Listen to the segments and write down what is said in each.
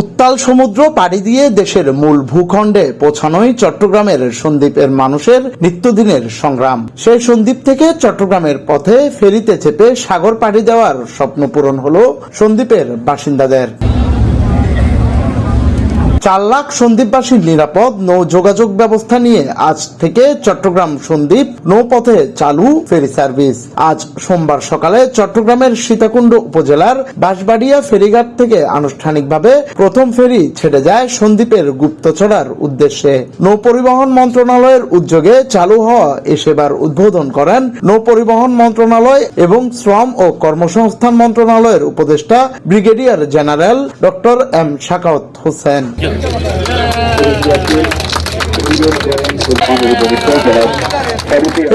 উত্তাল সমুদ্র পাড়ি দিয়ে দেশের মূল ভূখণ্ডে পৌঁছানোই চট্টগ্রামের সন্দ্বীপের মানুষের নিত্যদিনের সংগ্রাম। সেই সন্দ্বীপ থেকে চট্টগ্রামের পথে ফেরিতে চেপে সাগর পাড়ি দেওয়ার স্বপ্ন পূরণ হল সন্দ্বীপের বাসিন্দাদের। চার লাখ সন্দ্বীপবাসীর নিরাপদ নৌ যোগাযোগ ব্যবস্থা নিয়ে আজ থেকে চট্টগ্রাম সন্দ্বীপ নৌপথে চালু ফেরি সার্ভিস। আজ সোমবার সকালে চট্টগ্রামের সীতাকুণ্ড উপজেলার বাঁশবাড়িয়া ফেরিঘাট থেকে আনুষ্ঠানিকভাবে প্রথম ফেরি ছেড়ে যায় সন্দ্বীপের গুপ্তচড়ার উদ্দেশ্যে। নৌ পরিবহন মন্ত্রণালয়ের উদ্যোগে চালু হওয়া এ সেবার উদ্বোধন করেন নৌ পরিবহন মন্ত্রণালয় এবং শ্রম ও কর্মসংস্থান মন্ত্রণালয়ের উপদেষ্টা brigadier general doctor M Sakhawat Hossain. Thank you.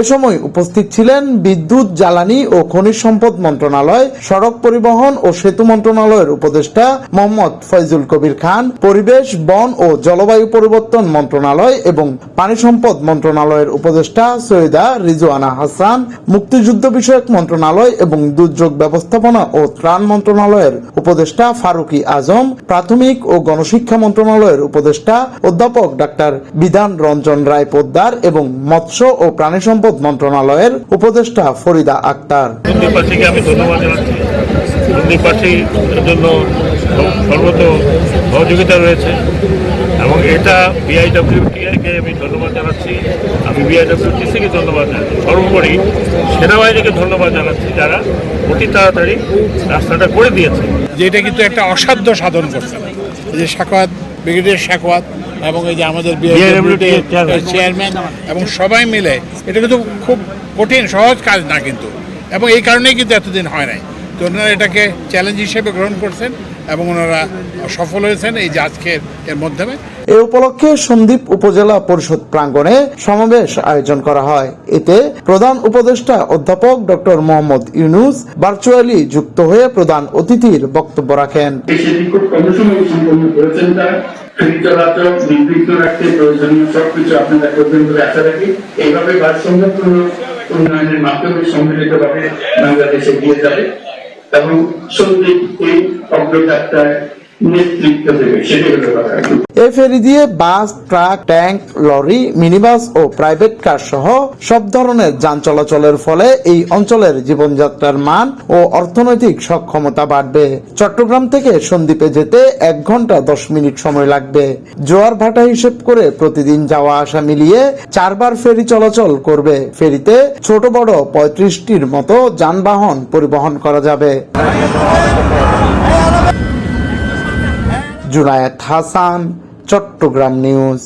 এ সময় উপস্থিত ছিলেন বিদ্যুৎ, জ্বালানি ও খনিজ সম্পদ মন্ত্রণালয়, সড়ক পরিবহন ও সেতু মন্ত্রণালয়ের উপদেষ্টা মোহাম্মদ ফয়জুল কবির খান, পরিবেশ, বন ও জলবায়ু পরিবর্তন মন্ত্রণালয় এবং পানি সম্পদ মন্ত্রণালয়ের উপদেষ্টা সৈয়দা রিজওয়ানা হাসান, মুক্তিযুদ্ধ বিষয়ক মন্ত্রণালয় এবং দুর্যোগ ব্যবস্থাপনা ও ত্রাণ মন্ত্রণালয়ের উপদেষ্টা ফারুকি আজম, প্রাথমিক ও গণশিক্ষা মন্ত্রণালয়ের উপদেষ্টা অধ্যাপক ডাক্তার বিধান রঞ্জন রায় পোদ্দার এবং মৎস্য ও প্রাণী সম্পদ মন্ত্রণালয়ের উপদেষ্টা ফরিদা আক্তার। আমি ধন্যবাদ জানাচ্ছি। জন্য সর্বত সহযোগিতা রয়েছে এবং এটা বিআইডব্লিউটিআইকে আমি ধন্যবাদ জানাচ্ছি। আমি বিআইডব্লিউটিসিকে ধন্যবাদ জানাচ্ছি। সর্বোপরি সেনাবাহিনীকে ধন্যবাদ জানাচ্ছি যারা অতি তাড়াতাড়ি রাস্তাটা করে দিয়েছে। যে এটা কিন্তু একটা অসাধ্য সাধন করছে। এই যে সাকওয়াত ব্রিগেডিয়ার সাকওয়াত এবং এই যে আমাদের চেয়ারম্যান। চেয়ারম্যান এবং সবাই মিলে এটা কিন্তু খুব কঠিন সহজ কাজ না কিন্তু। এবং এই কারণেই কিন্তু এতদিন হয় নাই। তো ওনারা এটাকে চ্যালেঞ্জ হিসেবে গ্রহণ করছেন এবং ওনারা সফল হয়েছেন এই যে আজকের এর মাধ্যমে। এ উপলক্ষে সন্দ্বীপ উপজেলা পরিষদ প্রাঙ্গণে সমাবেশ আয়োজন করা হয়। এতে প্রধান উপদেষ্টা অধ্যাপক ডক্টর মোহাম্মদ ইউনুস ভার্চুয়ালি যুক্ত হয়ে প্রধান অতিথির বক্তব্য রাখেন। সেটি নির্বিঘ্ন রাখতে প্রয়োজনীয় সবকিছু আপনারা করবেন বলে আশা রাখি। এইভাবে উন্নয়নের মাধ্যমে সম্মিলিতভাবে বাংলাদেশে এগিয়ে যাবে এবং সন্দীপ এই অগ্রযাত্রায় নেতৃত্ব দেবে। সেটাই হলো কথা। এ ফেরি দিয়ে bus, truck, tank, lorry, minibus ও প্রাইভেট কার সহ সব ধরনের যান চলাচলের ফলে এই অঞ্চলের জীবনযাত্রার মান ও অর্থনৈতিক সক্ষমতা বাড়বে। চট্টগ্রাম থেকে সন্দ্বীপে যেতে এক ঘণ্টা দশ মিনিট সময় লাগবে। জোয়ার ভাটা হিসেব করে প্রতিদিন যাওয়া আসা মিলিয়ে চারবার ফেরি চলাচল করবে। ফেরিতে ছোট বড় পঁয়ত্রিশটির মতো যানবাহন পরিবহন করা যাবে। জুনায়েদ হাসান চট্টগ্রাম নিউজ